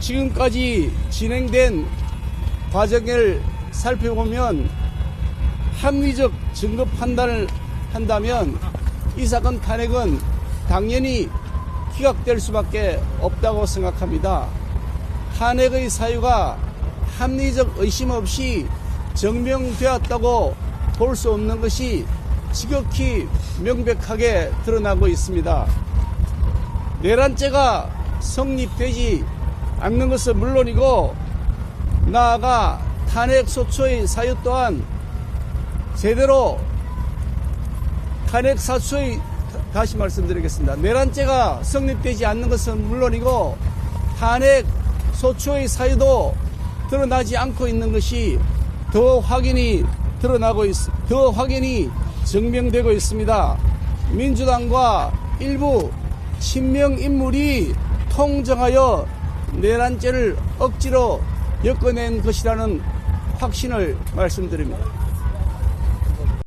지금까지 진행된 과정을 살펴보면 합리적 증거 판단을 한다면 이 사건 탄핵은 당연히 기각될 수밖에 없다고 생각합니다. 탄핵의 사유가 합리적 의심 없이 증명되었다고 볼 수 없는 것이 지극히 명백하게 드러나고 있습니다. 내란죄가 성립되지 않는 것은 물론이고 나아가 탄핵 소추의 사유 또한 제대로 탄핵 사추의 다시 말씀드리겠습니다. 내란죄가 성립되지 않는 것은 물론이고 탄핵 소추의 사유도 드러나지 않고 있는 것이 더 확인이 드러나고 있, 더 확인이 증명되고 있습니다. 민주당과 일부 친명 인물이 통정하여 내란죄를 억지로 엮어낸 것이라는 확신을 말씀드립니다.